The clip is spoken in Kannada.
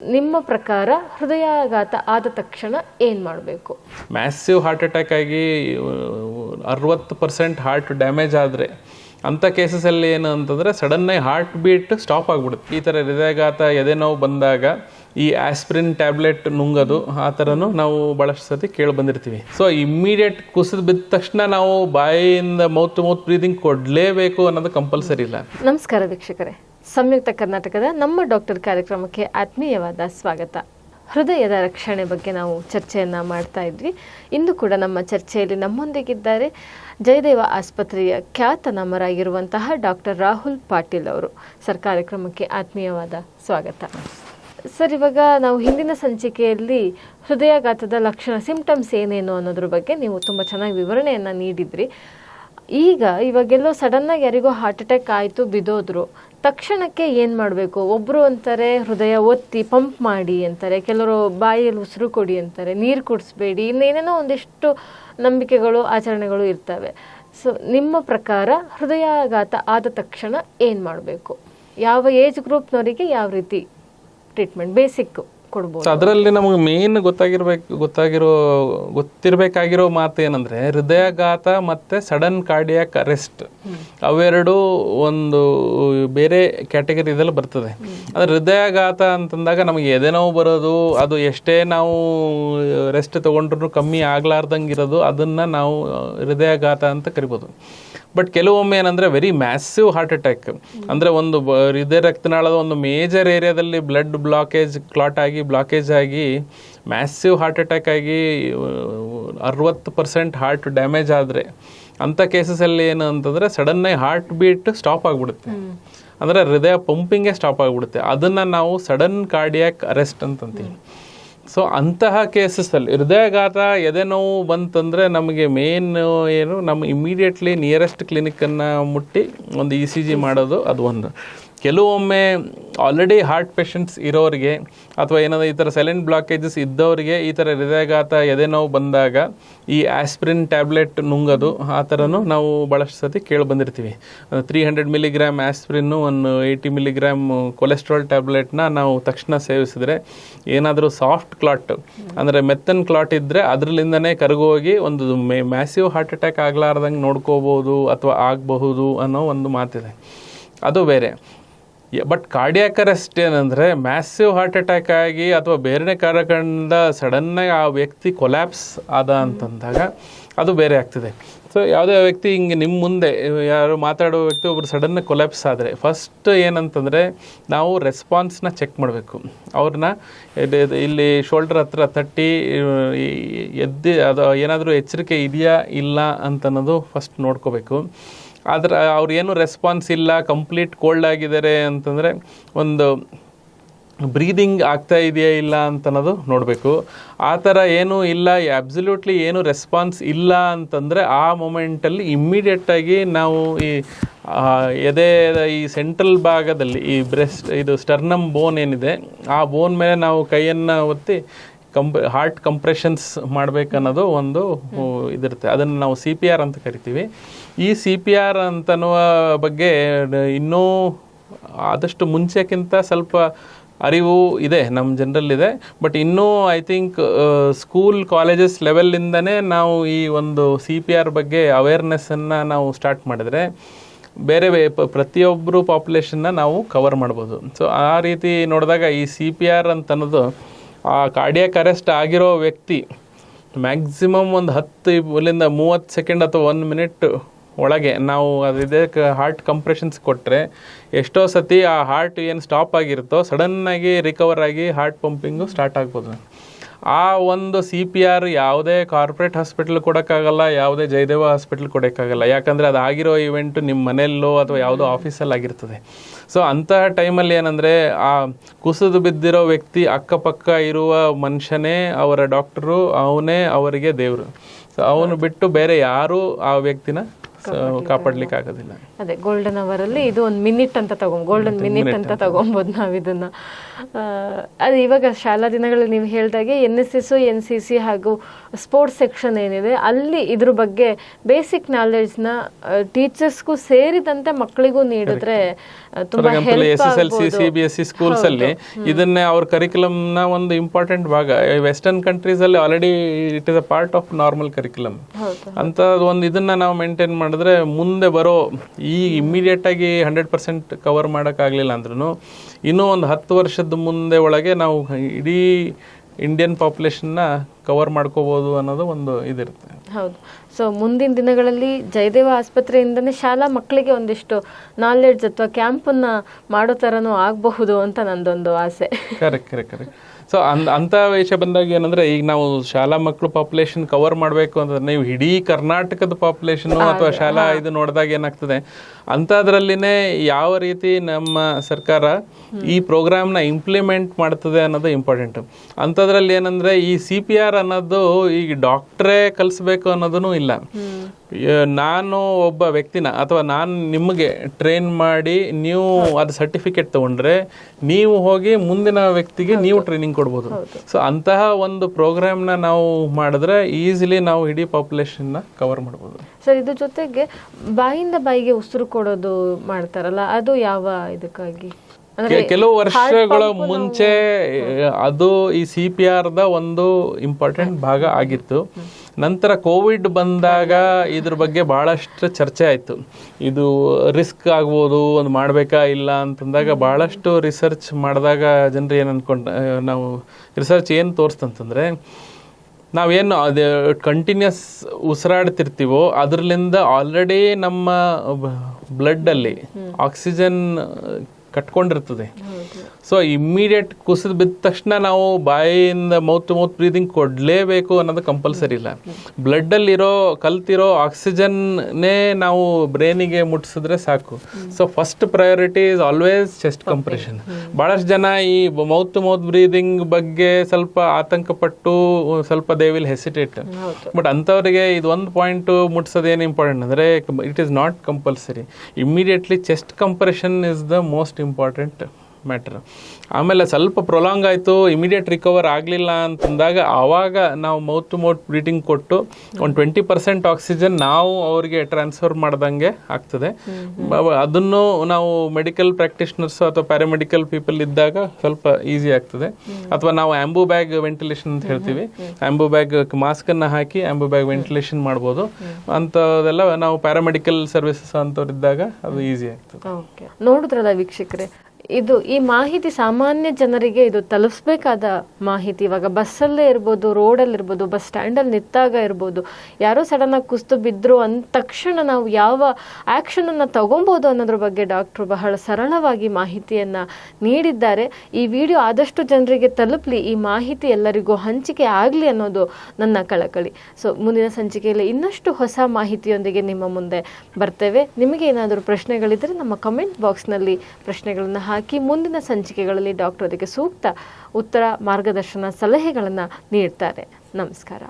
ನಿಮ್ಮ ಪ್ರಕಾರ ಹೃದಯಾಘಾತ ಆದ ತಕ್ಷಣ ಏನು ಮಾಡಬೇಕು? ಮ್ಯಾಸಿವ್ ಹಾರ್ಟ್ ಅಟ್ಯಾಕ್ ಆಗಿ ಅರವತ್ತು ಪರ್ಸೆಂಟ್ ಹಾರ್ಟ್ ಡ್ಯಾಮೇಜ್ ಆದರೆ ಅಂಥ ಕೇಸಸಲ್ಲಿ ಏನು ಅಂತಂದರೆ ಸಡನ್ನಾಗಿ ಹಾರ್ಟ್ ಬೀಟ್ ಸ್ಟಾಪ್ ಆಗಿಬಿಡುತ್ತೆ. ಈ ಥರ ಹೃದಯಾಘಾತ ಎದೆ ನೋವು ಬಂದಾಗ ಈ ಆಸ್ಪ್ರಿನ್ ಟ್ಯಾಬ್ಲೆಟ್ ನುಂಗೋದು ಆ ಥರನೂ ನಾವು ಭಾಳಷ್ಟು ಸತಿ ಕೇಳಿ ಬಂದಿರ್ತೀವಿ. ಸೊ ಇಮ್ಮಿಡಿಯೇಟ್ ಕುಸಿದು ಬಿದ್ದ ತಕ್ಷಣ ನಾವು ಬಾಯಿಯಿಂದ ಮೌತ್ ಟು ಮೌತ್ ಬ್ರೀದಿಂಗ್ ಕೊಡಲೇಬೇಕು ಅನ್ನೋದು ಕಂಪಲ್ಸರಿ ಇಲ್ಲ. ನಮಸ್ಕಾರ ವೀಕ್ಷಕರೇ. ಸಂಯುಕ್ತ ಕರ್ನಾಟಕದ ನಮ್ಮ ಡಾಕ್ಟರ್ ಕಾರ್ಯಕ್ರಮಕ್ಕೆ ಆತ್ಮೀಯವಾದ ಸ್ವಾಗತ. ಹೃದಯದ ರಕ್ಷಣೆ ಬಗ್ಗೆ ನಾವು ಚರ್ಚೆಯನ್ನು ಮಾಡ್ತಾ ಇದ್ವಿ. ಇಂದು ಕೂಡ ನಮ್ಮ ಚರ್ಚೆಯಲ್ಲಿ ನಮ್ಮೊಂದಿಗಿದ್ದಾರೆ ಜಯದೇವ ಆಸ್ಪತ್ರೆಯ ಖ್ಯಾತ ನಮರಾಗಿರುವಂತಹ ಡಾಕ್ಟರ್ ರಾಹುಲ್ ಪಾಟೀಲ್ ಅವರು. ಸರ್, ಕಾರ್ಯಕ್ರಮಕ್ಕೆ ಆತ್ಮೀಯವಾದ ಸ್ವಾಗತ. ಸರ್, ಇವಾಗ ನಾವು ಹಿಂದಿನ ಸಂಚಿಕೆಯಲ್ಲಿ ಹೃದಯಾಘಾತದ ಲಕ್ಷಣ, ಸಿಂಪ್ಟಮ್ಸ್ ಏನೇನು ಅನ್ನೋದ್ರ ಬಗ್ಗೆ ನೀವು ತುಂಬ ಚೆನ್ನಾಗಿ ವಿವರಣೆಯನ್ನು ನೀಡಿದ್ರಿ. ಈಗ ಇವಾಗೆಲ್ಲೋ ಸಡನ್ನಾಗಿ ಯಾರಿಗೋ ಹಾರ್ಟ್ ಅಟ್ಯಾಕ್ ಆಯಿತು, ಬಿದ್ದೋದ್ರು. ತಕ್ಷಣಕ್ಕೆ ಏನು ಮಾಡಬೇಕು? ಒಬ್ಬರು ಅಂತಾರೆ, ಹೃದಯ ಒತ್ತಿ ಪಂಪ್ ಮಾಡಿ ಅಂತಾರೆ. ಕೆಲವರು ಬಾಯಲ್ಲಿ ಉಸಿರು ಕೊಡಿ ಅಂತಾರೆ. ನೀರು ಕುಡಿಸ್ಬೇಡಿ. ಇನ್ನೇನೇನೋ ಒಂದಿಷ್ಟು ನಂಬಿಕೆಗಳು, ಆಚರಣೆಗಳು ಇರ್ತವೆ. ಸೊ ನಿಮ್ಮ ಪ್ರಕಾರ ಹೃದಯಾಘಾತ ಆದ ತಕ್ಷಣ ಏನು ಮಾಡಬೇಕು? ಯಾವ ಏಜ್ ಗ್ರೂಪ್ನವರಿಗೆ ಯಾವ ರೀತಿ ಟ್ರೀಟ್ಮೆಂಟ್ ಬೇಸಿಕ್ ಕೊಡ್ಬೋದು. ಅದರಲ್ಲಿ ನಮಗೆ ಮೇನ್ ಗೊತ್ತಾಗಿರ್ಬೇಕು ಗೊತ್ತಾಗಿರೋ ಗೊತ್ತಿರಬೇಕಾಗಿರೋ ಮಾತು ಏನಂದ್ರೆ ಹೃದಯಾಘಾತ ಮತ್ತೆ ಸಡನ್ ಕಾರ್ಡಿಯಾಕ್ ಅರೆಸ್ಟ್ ಅವೆರಡು ಒಂದು ಬೇರೆ ಕ್ಯಾಟಗರಿದಲ್ಲಿ ಬರ್ತದೆ. ಅಂದರೆ ಹೃದಯಾಘಾತ ಅಂತಂದಾಗ ನಮಗೆ ಎದೆ ನೋವು ಬರೋದು, ಅದು ಎಷ್ಟೇ ನಾವು ರೆಸ್ಟ್ ತೊಗೊಂಡ್ರೂ ಕಮ್ಮಿ ಆಗ್ಲಾರ್ದಂಗೆ ಇರೋದು ಅದನ್ನು ನಾವು ಹೃದಯಾಘಾತ ಅಂತ ಕರಿಬೋದು. ಬಟ್ ಕೆಲವೊಮ್ಮೆ ಏನಂದರೆ ವೆರಿ ಮ್ಯಾಸಿವ್ ಹಾರ್ಟ್ ಅಟ್ಯಾಕ್ ಅಂದರೆ ಒಂದು ಹೃದಯ ರಕ್ತನಾಳದ ಒಂದು ಮೇಜರ್ ಏರಿಯಾದಲ್ಲಿ ಬ್ಲಡ್ ಬ್ಲಾಕೇಜ್ ಕ್ಲಾಟ್ ಆಗಿ ಬ್ಲಾಕೇಜ್ ಆಗಿ ಮ್ಯಾಸಿವ್ ಹಾರ್ಟ್ ಅಟ್ಯಾಕ್ ಆಗಿ ಅರವತ್ತು ಪರ್ಸೆಂಟ್ ಹಾರ್ಟ್ ಡ್ಯಾಮೇಜ್ ಆದರೆ ಅಂಥ ಕೇಸಸಲ್ಲಿ ಏನು ಅಂತಂದರೆ ಸಡನ್ನಾಗಿ ಹಾರ್ಟ್ ಬೀಟ್ ಸ್ಟಾಪ್ ಆಗಿಬಿಡುತ್ತೆ. ಅಂದರೆ ಹೃದಯ ಪಂಪಿಂಗೇ ಸ್ಟಾಪ್ ಆಗಿಬಿಡುತ್ತೆ. ಅದನ್ನು ನಾವು ಸಡನ್ ಕಾರ್ಡಿಯಾಕ್ ಅರೆಸ್ಟ್ ಅಂತಂತೀವಿ. ಸೊ ಅಂತಹ ಕೇಸಸ್ಸಲ್ಲಿ ಹೃದಯಾಘಾತ ಎದೆ ನೋವು ಬಂತಂದರೆ ನಮಗೆ ಮೇನ್ ಏನು ನಮ್ಮ ಇಮ್ಮಿಡಿಯೇಟ್ಲಿ ನಿಯರೆಸ್ಟ್ ಕ್ಲಿನಿಕ್ಕನ್ನು ಮುಟ್ಟಿ ಒಂದು ಇ ಸಿ ಜಿ ಮಾಡೋದು ಅದು ಒಂದು. ಕೆಲವೊಮ್ಮೆ ಆಲ್ರೆಡಿ ಹಾರ್ಟ್ ಪೇಷಂಟ್ಸ್ ಇರೋರಿಗೆ ಅಥವಾ ಏನಾದರೂ ಈ ಥರ ಸೈಲೆಂಟ್ ಬ್ಲಾಕೇಜಸ್ ಇದ್ದವರಿಗೆ ಈ ಥರ ಹೃದಯಘಾತ ಎದೆ ನೋವು ಬಂದಾಗ ಈ ಆಸ್ಪ್ರಿನ್ ಟ್ಯಾಬ್ಲೆಟ್ ನುಂಗೋದು, ಆ ಥರನೂ ನಾವು ಭಾಳಷ್ಟು ಸತಿ ಕೇಳಿ ಬಂದಿರ್ತೀವಿ. ತ್ರೀ ಹಂಡ್ರೆಡ್ ಮಿಲಿಗ್ರಾಮ್ ಆಸ್ಪ್ರಿನ್ನು ಒಂದು ಏಯ್ಟಿ ಮಿಲಿಗ್ರಾಮ್ ಕೊಲೆಸ್ಟ್ರಾಲ್ ಟ್ಯಾಬ್ಲೆಟ್ನ ನಾವು ತಕ್ಷಣ ಸೇವಿಸಿದ್ರೆ ಏನಾದರೂ ಸಾಫ್ಟ್ ಕ್ಲಾಟ್ ಅಂದರೆ ಮೆತ್ತನ್ ಕ್ಲಾಟ್ ಇದ್ದರೆ ಅದರಲ್ಲಿಂದನೇ ಕರಗೋಗಿ ಒಂದು ಮ್ಯಾಸಿವ್ ಹಾರ್ಟ್ ಅಟ್ಯಾಕ್ ಆಗಲಾರ್ದಂಗೆ ನೋಡ್ಕೋಬೋದು ಅಥವಾ ಆಗಬಹುದು ಅನ್ನೋ ಒಂದು ಮಾತಿದೆ. ಅದು ಬೇರೆ. ಬಟ್ ಕಾರ್ಡಿಯಾಕ್ ಅರೆಸ್ಟ್ ಏನಂದರೆ ಮ್ಯಾಸಿವ್ ಹಾರ್ಟ್ ಅಟ್ಯಾಕ್ ಆಗಿ ಅಥವಾ ಬೇರೆ ಕಾರಣಗಳಿಂದ ಸಡನ್ನಾಗಿ ಆ ವ್ಯಕ್ತಿ ಕೊಲ್ಯಾಪ್ಸ್ ಆದ ಅಂತಂದಾಗ ಅದು ಬೇರೆ ಆಗ್ತದೆ. ಸೊ ಯಾವುದೇ ವ್ಯಕ್ತಿ ಹಿಂಗೆ ನಿಮ್ಮ ಮುಂದೆ, ಯಾರು ಮಾತಾಡೋ ವ್ಯಕ್ತಿ ಒಬ್ರು ಸಡನ್ನಾಗಿ ಕೊಲ್ಯಾಪ್ಸ್ ಆದರೆ ಫಸ್ಟ್ ಏನಂತಂದರೆ ನಾವು ರೆಸ್ಪಾನ್ಸ್ನ ಚೆಕ್ ಮಾಡಬೇಕು. ಅವ್ರನ್ನ ಇಲ್ಲಿ ಶೋಲ್ಡರ್ ಹತ್ರ ತಟ್ಟಿ ಎದ್ದು, ಅದು ಏನಾದರೂ ಎಚ್ಚರಿಕೆ ಇದೆಯಾ, ಇಲ್ಲ ಅಂತನ್ನೋದು ಫಸ್ಟ್ ನೋಡ್ಕೋಬೇಕು. ಆದ್ರೆ ಅವ್ರು ಏನು ರೆಸ್ಪಾನ್ಸ್ ಇಲ್ಲ ಕಂಪ್ಲೀಟ್ ಕೋಲ್ಡ್ ಆಗಿದ್ದಾರೆ ಅಂತಂದರೆ ಒಂದು ಬ್ರೀದಿಂಗ್ ಆಗ್ತಾ ಇದೆಯಾ ಇಲ್ಲ ಅಂತನ್ನೋದು ನೋಡಬೇಕು. ಆ ಥರ ಏನೂ ಇಲ್ಲ ಅಬ್ಸಲ್ಯೂಟ್ಲಿ ಏನು ರೆಸ್ಪಾನ್ಸ್ ಇಲ್ಲ ಅಂತಂದರೆ ಆ ಮೊಮೆಂಟಲ್ಲಿ ಇಮ್ಮಿಡಿಯೇಟಾಗಿ ನಾವು ಈ ಎದೆ, ಈ ಸೆಂಟ್ರಲ್ ಭಾಗದಲ್ಲಿ ಈ ಬ್ರೆಸ್ಟ್ ಇದು ಸ್ಟರ್ನಮ್ ಬೋನ್ ಏನಿದೆ, ಆ ಬೋನ್ ಮೇಲೆ ನಾವು ಕೈಯನ್ನು ಒತ್ತಿ ಕಂಪ್ ಹಾರ್ಟ್ ಕಂಪ್ರೆಷನ್ಸ್ ಮಾಡಬೇಕನ್ನೋದು ಒಂದು ಇದಿರುತ್ತೆ. ಅದನ್ನು ನಾವು ಸಿ ಪಿ ಆರ್ ಅಂತ ಕರಿತೀವಿ. ಈ ಸಿ ಪಿ ಆರ್ ಅಂತನ್ನುವ ಬಗ್ಗೆ ಇನ್ನೂ ಆದಷ್ಟು ಮುಂಚೆಕ್ಕಿಂತ ಸ್ವಲ್ಪ ಅರಿವು ಇದೆ ನಮ್ಮ ಜನರಲ್ಲಿದೆ. ಬಟ್ ಇನ್ನೂ ಐ ಥಿಂಕ್ ಸ್ಕೂಲ್ ಕಾಲೇಜಸ್ ಲೆವೆಲ್ಲಿಂದನೇ ನಾವು ಈ ಒಂದು ಸಿ ಪಿ ಆರ್ ಬಗ್ಗೆ ಅವೇರ್ನೆಸ್ಸನ್ನು ನಾವು ಸ್ಟಾರ್ಟ್ ಮಾಡಿದರೆ ಬೇರೆ ಬೇ- ಪ್ರತಿಯೊಬ್ಬರು ಪಾಪ್ಯುಲೇಷನ್ನ ನಾವು ಕವರ್ ಮಾಡ್ಬೋದು. ಸೊ ಆ ರೀತಿ ನೋಡಿದಾಗ ಈ ಸಿ ಪಿ ಆರ್ ಅಂತ ಅನ್ನೋದು ಆ ಕಾರ್ಡಿಯಾಕ್ ಅರೆಸ್ಟ್ ಆಗಿರೋ ವ್ಯಕ್ತಿ ಮ್ಯಾಕ್ಸಿಮಮ್ ಒಂದು ಹತ್ತು ಇಲ್ಲಿಂದ ಮೂವತ್ತು ಸೆಕೆಂಡ್ ಅಥವಾ ಒಂದು ಮಿನಿಟ್ ಒಳಗೆ ನಾವು ಅದಿದೆ ಹಾರ್ಟ್ ಕಂಪ್ರೆಷನ್ಸ್ ಕೊಟ್ಟರೆ ಎಷ್ಟೋ ಸತಿ ಆ ಹಾರ್ಟ್ ಏನು ಸ್ಟಾಪ್ ಆಗಿರುತ್ತೋ ಸಡನ್ನಾಗಿ ರಿಕವರ್ ಆಗಿ ಹಾರ್ಟ್ ಪಂಪಿಂಗು ಸ್ಟಾರ್ಟ್ ಆಗ್ಬೋದು. ಆ ಒಂದು ಸಿ ಪಿ ಆರ್ ಯಾವುದೇ ಕಾರ್ಪೊರೇಟ್ ಹಾಸ್ಪಿಟಲ್ ಕೊಡೋಕ್ಕಾಗಲ್ಲ, ಯಾವುದೇ ಜಯದೇವ ಹಾಸ್ಪಿಟಲ್ ಕೊಡೋಕ್ಕಾಗಲ್ಲ. ಯಾಕಂದರೆ ಅದು ಆಗಿರೋ ಇವೆಂಟು ನಿಮ್ಮ ಮನೆಯಲ್ಲೋ ಅಥವಾ ಯಾವುದೋ ಆಫೀಸಲ್ಲಿ ಆಗಿರ್ತದೆ. ಸೊ ಅಂತಹ ಟೈಮಲ್ಲಿ ಏನಂದರೆ, ಆ ಕುಸಿದು ಬಿದ್ದಿರೋ ವ್ಯಕ್ತಿ ಅಕ್ಕಪಕ್ಕ ಇರುವ ಮನುಷ್ಯನೇ, ಅವರ ಡಾಕ್ಟರು ಅವನೇ ಅವರಿಗೆ ದೇವರು. ಸೊ ಅವನು ಬಿಟ್ಟು ಬೇರೆ ಯಾರೂ ಆ ವ್ಯಕ್ತಿನ ಕಾಪಾಡ್ಲಿಕ್ಕೆ ಆಗೋದಿಲ್ಲ. ಅದೇ ಗೋಲ್ಡನ್ ಅವರ್ ಅಲ್ಲಿ ಇದು ಒಂದು ಮಿನಿಟ್ ಅಂತ ತಗೊಂಡ್ ಗೋಲ್ಡನ್ ಮಿನಿಟ್ ಅಂತ ತಗೊಂಬೋದು ನಾವು ಇದನ್ನ. ಅದು ಇವಾಗ ಶಾಲಾ ದಿನಗಳಲ್ಲಿ ನೀವು ಹೇಳ್ದಾಗೆ N S S N C C ಹಾಗೂ ಸ್ಪೋರ್ಟ್ಸ್ ಸೆಕ್ಷನ್ ಏನಿದೆ ಅಲ್ಲಿ ಇದ್ರ ಬಗ್ಗೆ ಬೇಸಿಕ್ ನಾಲೆಡ್ಜ್ನ ಟೀಚರ್ಸ್ಗೂ ಸೇರಿದಂತೆ ಮಕ್ಕಳಿಗೂ ನೀಡಿದ್ರೆ ತುಂಬಾ S S L C C B S C schools ಅಲ್ಲಿ ಇದನ್ನೇ ಅವ್ರ ಕರಿಕ್ಯುಲಮ್ನ ನ ಒಂದು ಇಂಪಾರ್ಟೆಂಟ್ ಭಾಗ. ವೆಸ್ಟರ್ನ್ ಕಂಟ್ರೀಸ್ ಅಲ್ಲಿ already it is a part of normal curriculum ಅಂತ ಒಂದು ಇದನ್ನ ನಾವು ಮೇಂಟೈನ್ ಮಾಡಿದ್ರೆ ಮುಂದೆ ಬರೋ ಈ ಇಮ್ಮಿಡಿಯೇಟಾಗಿ ಹಂಡ್ರೆಡ್ ಪರ್ಸೆಂಟ್ ಕವರ್ ಮಾಡೋಕ್ಕಾಗಲಿಲ್ಲ ಅಂದ್ರೂ ಇನ್ನೂ ಒಂದು ಹತ್ತು ವರ್ಷದ ಮುಂದೆ ಒಳಗೆ ನಾವು ಇಡೀ ಇಂಡಿಯನ್ ಪಾಪ್ಯುಲೇಷನ್ನ ಕವರ್ ಮಾಡ್ಕೋಬೋದು ಅನ್ನೋದು ಒಂದು ಇದಿರುತ್ತೆ. ಹೌದು. ಸೊ ಮುಂದಿನ ದಿನಗಳಲ್ಲಿ ಜಯದೇವ ಆಸ್ಪತ್ರೆಯಿಂದನೇ ಶಾಲಾ ಮಕ್ಕಳಿಗೆ ಒಂದಿಷ್ಟು ನಾಲೆಡ್ಜ್ ಅಥವಾ ಕ್ಯಾಂಪನ್ನು ಮಾಡೋ ಥರನೂ ಆಗಬಹುದು ಅಂತ ನಂದೊಂದು ಆಸೆ. ಕರೆಕ್ಟ್ ಕರೆಕ್ಟ್ ಕರೆಕ್ಟ್ ಸೊ ಅನ್ ಅಂಥ ವಿಷಯ ಬಂದಾಗ ಏನಂದ್ರೆ ಈಗ ನಾವು ಶಾಲಾ ಮಕ್ಕಳು ಪಾಪ್ಯುಲೇಷನ್ ಕವರ್ ಮಾಡಬೇಕು ಅಂತಂದ್ರೆ ನೀವು ಇಡೀ ಕರ್ನಾಟಕದ ಪಾಪ್ಯುಲೇಷನ್ ಅಥವಾ ಶಾಲಾ ಇದು ನೋಡಿದಾಗ ಏನಾಗ್ತದೆ ಅಂಥದ್ರಲ್ಲಿನೇ ಯಾವ ರೀತಿ ನಮ್ಮ ಸರ್ಕಾರ ಈ ಪ್ರೋಗ್ರಾಮ್ನ ಇಂಪ್ಲಿಮೆಂಟ್ ಮಾಡ್ತದೆ ಅನ್ನೋದು ಇಂಪಾರ್ಟೆಂಟ್ ಅಂಥದ್ರಲ್ಲಿ ಏನಂದ್ರೆ ಈ ಸಿ ಪಿ ಆರ್ ಅನ್ನೋದು ಈಗ ಡಾಕ್ಟ್ರೇ ಕಲಿಸ್ಬೇಕು ಅನ್ನೋದೂ ಇಲ್ಲ. ನಾನು ಒಬ್ಬ ವ್ಯಕ್ತಿನ ಅಥವಾ ನಾನು ನಿಮಗೆ ಟ್ರೈನ್ ಮಾಡಿ ನೀವು ಅದು ಸರ್ಟಿಫಿಕೇಟ್ ತಗೊಂಡ್ರೆ ನೀವು ಹೋಗಿ ಮುಂದಿನ ವ್ಯಕ್ತಿಗೆ ನೀವು ಟ್ರೈನಿಂಗ್ ಕೊಡ್ಬೋದು. ಸೊ ಅಂತಹ ಒಂದು ಪ್ರೋಗ್ರಾಮ್ನ ನಾವು ಮಾಡಿದ್ರೆ ಈಸಿಲಿ ನಾವು ಇಡೀ ಪಾಪ್ಯುಲೇಷನ್ನ ಕವರ್ ಮಾಡ್ಬೋದು. ಸರ್ ಇದ್ರ ಜೊತೆಗೆ ಬಾಯಿಂದ ಬಾಯಿಗೆ ಉಸಿರು ಕೊಡೋದು ಮಾಡ್ತಾರಲ್ಲ ಅದು ಯಾವ ಇದಕ್ಕಾಗಿ? ಕೆಲವು ವರ್ಷಗಳ ಮುಂಚೆ ಅದು ಈ ಸಿ ಪಿ ದ ಒಂದು ಇಂಪಾರ್ಟೆಂಟ್ ಭಾಗ ಆಗಿತ್ತು. ನಂತರ ಕೋವಿಡ್ ಬಂದಾಗ ಇದ್ರ ಬಗ್ಗೆ ಬಹಳಷ್ಟು ಚರ್ಚೆ ಆಯಿತು. ಇದು ರಿಸ್ಕ್ ಆಗ್ಬೋದು ಒಂದು ಮಾಡಬೇಕಾ ಇಲ್ಲ ಅಂತಂದಾಗ ಭಾಳಷ್ಟು ರಿಸರ್ಚ್ ಮಾಡಿದಾಗ ಜನರು ಏನು ಅನ್ಕೊಂಡ ನಾವು ರಿಸರ್ಚ್ ಏನು ತೋರಿಸ್ತಂತಂದರೆ ನಾವೇನು ಅದು ಕಂಟಿನ್ಯೂಸ್ ಉಸಿರಾಡ್ತಿರ್ತೀವೋ ಅದರಲ್ಲಿಂದ ಆಲ್ರೆಡಿ ನಮ್ಮ ಬ್ಲಡ್ಡಲ್ಲಿ ಆಕ್ಸಿಜನ್ ಕಟ್ಕೊಂಡಿರ್ತದೆ. ಸೊ ಇಮ್ಮಿಡಿಯೇಟ್ ಕುಸಿದು ಬಿದ್ದ ತಕ್ಷಣ ನಾವು ಬಾಯಿಯಿಂದ ಮೌತ್ ಟು ಮೌತ್ ಬ್ರೀದಿಂಗ್ ಕೊಡಲೇಬೇಕು ಅನ್ನೋದು ಕಂಪಲ್ಸರಿ ಇಲ್ಲ. ಬ್ಲಡ್ಡಲ್ಲಿರೋ ಕಲ್ತಿರೋ ಆಕ್ಸಿಜನ್ನೇ ನಾವು ಬ್ರೈನಿಗೆ ಮುಟ್ಟಿಸಿದ್ರೆ ಸಾಕು. So first priority is always chest compression ಭಾಳಷ್ಟು ಜನ ಈ ಮೌತ್ ಟು ಮೌತ್ ಬ್ರೀದಿಂಗ್ ಬಗ್ಗೆ ಸ್ವಲ್ಪ ಆತಂಕಪಟ್ಟು ಸ್ವಲ್ಪ ದೇ ವಿಲ್ ಹೆಸಿಟೇಟ್ ಬಟ್ ಅಂಥವ್ರಿಗೆ ಇದು ಒಂದು ಪಾಯಿಂಟ್ ಮುಟ್ಸೋದೇನು ಇಂಪಾರ್ಟೆಂಟ್ ಅಂದರೆ it is not compulsory immediately chest compression is the most important matter. ಆಮೇಲೆ ಸ್ವಲ್ಪ ಪ್ರೊಲಾಂಗ್ ಆಯಿತು ಇಮಿಡಿಯೇಟ್ ರಿಕವರ್ ಆಗಲಿಲ್ಲ ಅಂತಂದಾಗ ಆವಾಗ ನಾವು ಮೌತ್ ಟು ಮೌತ್ ಬ್ರೀಡಿಂಗ್ ಕೊಟ್ಟು ಒಂದು ಟ್ವೆಂಟಿ ಪರ್ಸೆಂಟ್ ಆಕ್ಸಿಜನ್ ನಾವು ಅವರಿಗೆ ಟ್ರಾನ್ಸ್ಫರ್ ಮಾಡ್ದಂಗೆ ಆಗ್ತದೆ. ಅದನ್ನು ನಾವು ಮೆಡಿಕಲ್ ಪ್ರಾಕ್ಟೀಷನರ್ಸ್ ಅಥವಾ ಪ್ಯಾರಾಮೆಡಿಕಲ್ ಪೀಪಲ್ ಇದ್ದಾಗ ಸ್ವಲ್ಪ ಈಸಿ ಆಗ್ತದೆ. ಅಥವಾ ನಾವು ಆಂಬು ಬ್ಯಾಗ್ ವೆಂಟಿಲೇಷನ್ ಅಂತ ಹೇಳ್ತೀವಿ. ಆಂಬು ಬ್ಯಾಗ್ ಮಾಸ್ಕನ್ನು ಹಾಕಿ ಆಂಬು ಬ್ಯಾಗ್ ವೆಂಟಿಲೇಷನ್ ಮಾಡ್ಬೋದು. ಅಂಥದ್ದೆಲ್ಲ ನಾವು ಪ್ಯಾರಾಮೆಡಿಕಲ್ ಸರ್ವಿಸಸ್ ಅಂತವ್ರು ಇದ್ದಾಗ ಅದು ಈಸಿ ಆಗ್ತದೆ. ನೋಡಿದ್ರಲ್ಲ ವೀಕ್ಷಕರೇ ಇದು ಈ ಮಾಹಿತಿ ಸಾಮಾನ್ಯ ಜನರಿಗೆ ಇದು ತಲುಪಿಸ್ಬೇಕಾದ ಮಾಹಿತಿ. ಇವಾಗ ಬಸ್ಸಲ್ಲೇ ಇರ್ಬೋದು ರೋಡಲ್ಲಿ ಇರ್ಬೋದು ಬಸ್ ಸ್ಟ್ಯಾಂಡಲ್ಲಿ ನಿಂತಾಗ ಇರ್ಬೋದು, ಯಾರೋ ಸಡನ್ ಆಗಿ ಕುಸ್ತು ಬಿದ್ರು ಅಂದ ತಕ್ಷಣ ನಾವು ಯಾವ ಆ್ಯಕ್ಷನನ್ನು ತಗೊಬೋದು ಅನ್ನೋದ್ರ ಬಗ್ಗೆ ಡಾಕ್ಟ್ರು ಬಹಳ ಸರಳವಾಗಿ ಮಾಹಿತಿಯನ್ನು ನೀಡಿದ್ದಾರೆ. ಈ ವಿಡಿಯೋ ಆದಷ್ಟು ಜನರಿಗೆ ತಲುಪಲಿ, ಈ ಮಾಹಿತಿ ಎಲ್ಲರಿಗೂ ಹಂಚಿಕೆ ಆಗಲಿ ಅನ್ನೋದು ನನ್ನ ಕಳಕಳಿ. ಸೊ ಮುಂದಿನ ಸಂಚಿಕೆಯಲ್ಲಿ ಇನ್ನಷ್ಟು ಹೊಸ ಮಾಹಿತಿಯೊಂದಿಗೆ ನಿಮ್ಮ ಮುಂದೆ ಬರ್ತೇವೆ. ನಿಮಗೆ ಏನಾದರೂ ಪ್ರಶ್ನೆಗಳಿದ್ದರೆ ನಮ್ಮ ಕಮೆಂಟ್ ಬಾಕ್ಸ್ನಲ್ಲಿ ಪ್ರಶ್ನೆಗಳನ್ನು ಹಾಕಿ ಮುಂದಿನ ಸಂಚಿಕೆಗಳಲ್ಲಿ ಡಾಕ್ಟರ್ ಅದಕ್ಕೆ ಸೂಕ್ತ ಉತ್ತರ ಮಾರ್ಗದರ್ಶನ ಸಲಹೆಗಳನ್ನು ನೀಡ್ತಾರೆ. ನಮಸ್ಕಾರ.